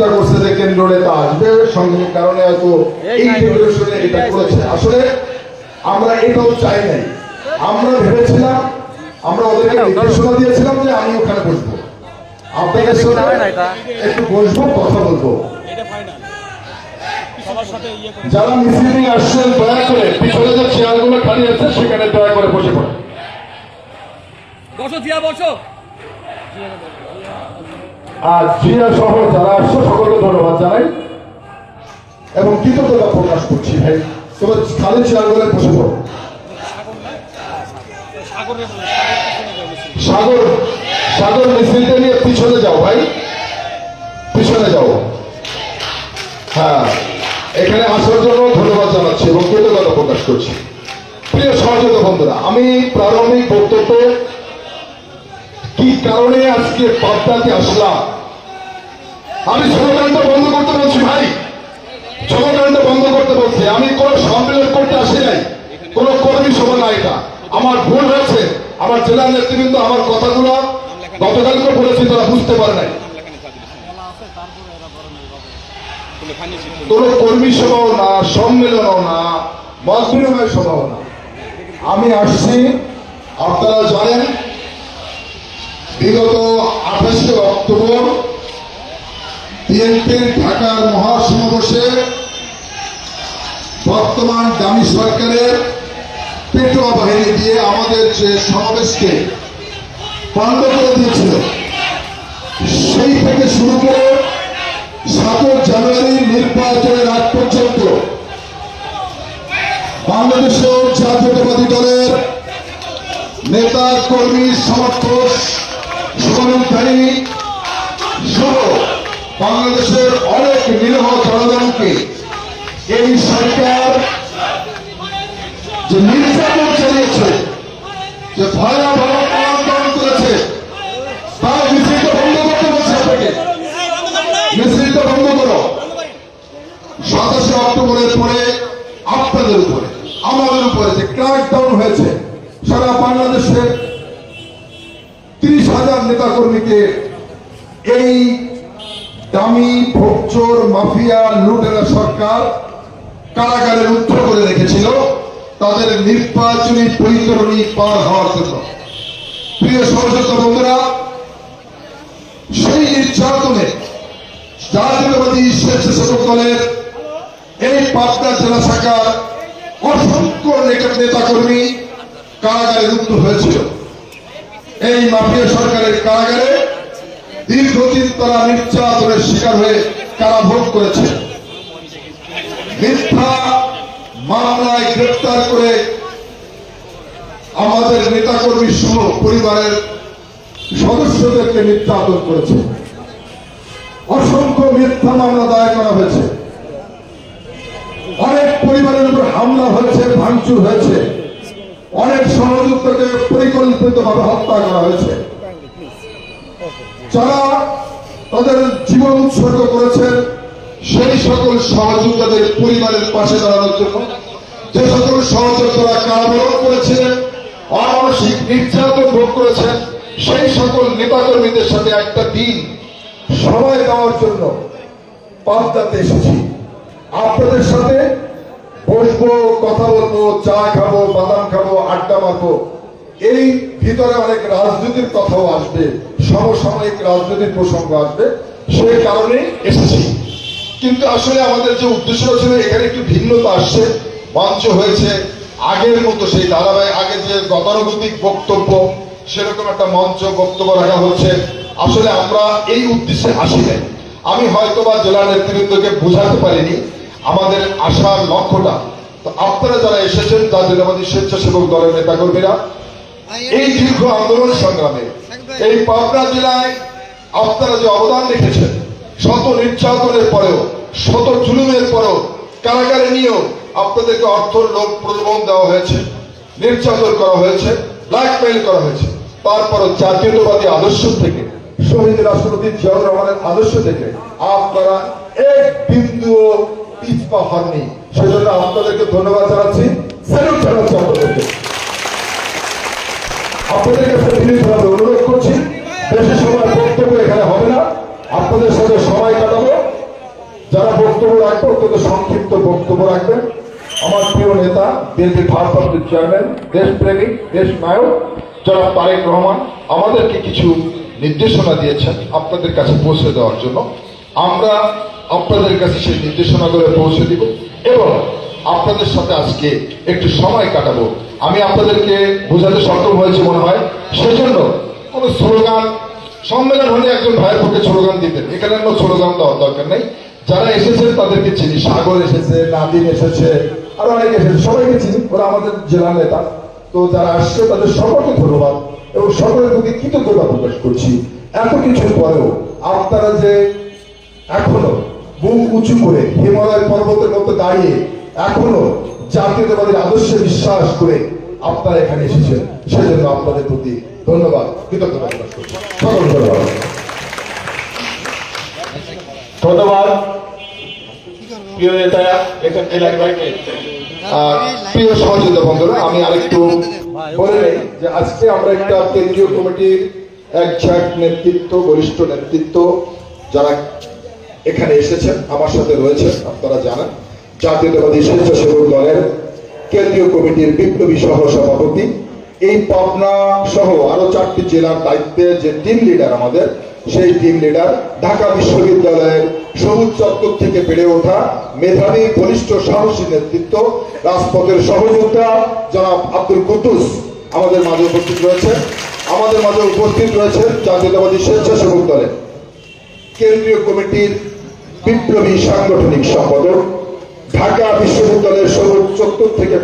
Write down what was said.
চিন্তা করছে যে কেন্দ্র নেতা আসবে সঙ্গে কারণে হয়তো এই ফেডারেশনে এটা করেছে। আসলে আমরা এটাও চাই নাই। আমরা ভেবেছিলাম আমরা ওদেরকে নির্দেশনা দিয়েছিলাম যে আমি ওখানে বসবো। আপনাদের সাথে একটু বসবো কথা বলব। ইয়ে যারা মিছিল আসছেন দয়া করে পিছনে যে চেয়ারগুলো খালি আছে সেখানে দয়া করে বসে পড়ে বসো জিয়া বসো। আর জিয়া সহ যারা আসছে সকলকে ধন্যবাদ জানাই। এবং কৃতজ্ঞতা প্রকাশ করছি, ভাই। তোমার খালি চেয়ারগুলো বসে পড়ো। সাগর সাগর মিছিলটা নিয়ে পিছনে যাও, ভাই। পিছনে যাও। হ্যাঁ এখানে আসার জন্য ধন্যবাদ জানাচ্ছি এবং কৃতজ্ঞতা প্রকাশ করছি। প্রিয় সহযোগী বন্ধুরা, আমি প্রারম্ভিক বক্তব্য কি কারণে আজকে পাবনাতে আসলাম? আমি ছোটকাণ্ডটা বন্ধ করতে বলছি, ভাই। ছোটকাণ্ড বন্ধ করতে বলছি, আমি কোন সম্মেলন করতে আসি নাই। কোন কর্মী সভা না এটা। আমার ভুল হয়েছে। আমার জেলা নেতৃবৃন্দ আমার কথাগুলো গতকালকে বলেছি, তারা বুঝতে পারে নাই। কোন কর্মী সভাও না, সম্মেলনও না মত সভাও না। আমি আসছি, আপনারা জানেন বিগত আঠাশে অক্টোবর বিএনপির ঢাকার মহাসমাবেশে বর্তমান দামি সরকারের পেটোয়া বাহিনী দিয়ে আমাদের যে সমাবেশকে বন্ধ করে দিয়েছিল, সেই থেকে শুরু করে সাত জানুয়ারি নির্বাচনের আগ পর্যন্ত বাংলাদেশের জাতীয়তাবাদী দলের নেতা, কর্মী, সমর্থক সমন্বয়কারী সহ বাংলাদেশের অনেক নিরহ জনগণকে এই সরকার যে নির্যাতন চালিয়েছে, যে ভয়াবহ করো। সাতাশে অক্টোবরের পরে আপনাদের আমাদের উপরে যে ক্র্যাকডাউন হয়েছে, সারা বাংলাদেশের নেতা কর্মীকে এই দামি ভোগচোর মাফিয়া লুটেরা সরকার কারাগারে রুদ্ধ করে রেখেছিল। তাদের নির্বাচনী বৈতরণী পার হওয়ার জন্য। প্রিয় সহযোগিতা বন্ধুরা, সেই নির্যাতনে জাতীয়তাবাদী স্বেচ্ছাসেবক দলের এই পাবনা জেলা শাখার অসংখ্য নেতা কর্মী কারাগারে রুদ্ধ হয়েছিল। এই মাফিয়া সরকারের কারাগারে দীর্ঘদিন তারা নির্যাতনের শিকার হয়ে কারাভোগ করেছে। মিথ্যা মামলায় গ্রেপ্তার করে আমাদের নেতাকর্মী সহ পরিবারের সদস্যদেরকে নির্যাতন করেছে। অসংখ্য মিথ্যা মামলা দায়ের করা হয়েছে। অনেক পরিবারের উপর হামলা হয়েছে, ভাঙচুর হয়েছে। অনেক সহযোগিতাকে পরিকল্পিতভাবে হত্যা করা হয়েছে। যারা তাদের জীবন উৎসর্গ করেছেন, সেই সকল সহযোগিতাদের পরিবারের পাশে দাঁড়ানোর জন্য। যে সকল সহযোগিতারা কারাবরণ করেছিলেন অমানসিক নির্যাতন ভোগ করেছেন, সেই সকল নেতাকর্মীদের সাথে একটা দিন সময় দেওয়ার জন্য পাবনাতে এসেছি। আপনাদের সাথে বসবো, কথা বলব, চা খাব, বাদাম খাব এই ভিতরে অনেক রাজনীতির কথাও আসবে, সমসাময়িক রাজনৈতিক প্রসঙ্গ আসবে। সেই কারণে এসেছি। কিন্তু আসলে আমাদের যে উদ্দেশ্য ছিল, এখানে একটু ভিন্নতা আসছে। মঞ্চ হয়েছে। আগের মতো সেই ধারাবাহিক, আগে যে গতানুগতিক বক্তব্য, সেরকম একটা মঞ্চ বক্তব্য রাখা হচ্ছে। আসলে আমরা এই উদ্দেশ্যে আসি নাই। আমি হয়তো বা জেলা নেতৃবৃন্দকে বোঝাতে পারিনি। আমাদের আসার লক্ষ্যটা আপনারা যারা এসেছেন জাতীয়তাবাদী স্বেচ্ছাসেবক দলের নেতাকর্মীরা, এই দীর্ঘ আন্দোলন সংগ্রামে, এই পাবনা জেলায় আপনারা যে অবদান রেখেছেন, শত নির্যাতনের পরেও, শত জুলুমের পরেও, কারাগারে নিয়েও আপনাদেরকে অর্থ লোক প্রলোভন দেওয়া হয়েছে, নির্যাতন করা হয়েছে ব্ল্যাকমেইল করা হয়েছে। তারপরও জাতীয়তাবাদী আদর্শ থেকে, শহীদ রাষ্ট্রপতি জিয়াউর রহমানের আদর্শ থেকে, আপনারা এক বিন্দু পিছপা হননি সেজন্য আপনাদেরকে ধন্যবাদ জানাচ্ছি। স্যালুট জানাচ্ছি আপনাদেরকে। আপনাদের কাছে অনুরোধ করছি, বেশি সময় বক্তব্য এখানে হবে না। আপনাদের সাথে সময় কাটাবো। বক্তব্য রাখব অত্যন্ত সংক্ষিপ্ত বক্তব্য রাখবেন। আমার প্রিয় নেতা বিএনপির ভারপ্রাপ্ত চেয়ারম্যান, দেশপ্রেমিক দেশ নায়ক জনাব তারেক রহমান, আমাদেরকে কিছু নির্দেশনা দিয়েছেন আপনাদের কাছে পৌঁছে দেওয়ার জন্য। আমরা আপনাদের কাছে সেই নির্দেশনাগুলো পৌঁছে দিব। এবং আপনাদের সাথে আজকে একটু সময় কাটাবো। আমি আপনাদেরকে বোঝাতে সক্ষম হয়েছে মনে হয়। সেজন্য কোনো স্লোগান, সম্মেলন হলে একজন ভাইয়ের পক্ষে স্লোগান দিতেন। এখানে কোনো স্লোগান দেওয়ার দরকার নেই। যারা এসেছেন তাদেরকে চিনি। সাগর এসেছে নাদিম এসেছে, আরও অনেকে এসেছে। সবাইকে চিনি। ওরা আমাদের জেলা নেতা। তো যারা আসছে, তাদের সকলকে ধন্যবাদ এবং সকলের প্রতি কৃতজ্ঞতা প্রকাশ করছি। এত কিছুর পরেও আপনারা যে এখনও বুক উঁচু করে হিমালয় পর্বতের মতো দাঁড়িয়ে এখনও জাতীয়তাবাদের আদর্শে বিশ্বাস করে আপনারা এখানে এসেছেন। সেজন্য আপনাদের প্রতি ধন্যবাদ, কৃতজ্ঞতা প্রকাশ করছি। ধন্যবাদ। প্রিয় নেতা প্রিয় বন্ধুরা, আমি আরেকটু বলে নেই যে আজকে আমরা একটা কেন্দ্রীয় কমিটির একঝাক নেতৃত্ব, বরিষ্ঠ নেতৃত্ব, যারা এখানে এসেছেন, আমার সাথে রয়েছেন, আপনারা জানেন, জাতীয়তাবাদী স্বেচ্ছাসেবক দলের কেন্দ্রীয় কমিটির বিপ্লবী সহ সভাপতি এই পাবনা সহ আরও চারটি জেলার দায়িত্বে যে টিম লিডার আমাদের, সেই টিম লিডার ঢাকা বিশ্ববিদ্যালয়ের সবুজ চত্বর থেকে বেড়ে ওঠা মেধাবী বলিষ্ঠ সাহসী নেতৃত্ব, রাজপথের সহযোগিতা জনাব আব্দুল কুদ্দুস আমাদের মাঝে উপস্থিত রয়েছে আমাদের মাঝে উপস্থিত রয়েছে জাতীয়তাবাদী স্বেচ্ছাসেবক দলের কেন্দ্রীয় কমিটির বিপ্লবী সাংগঠনিক সম্পাদক ঢাকা বিশ্ববিদ্যালয়ের সর্বোচ্চ থেকে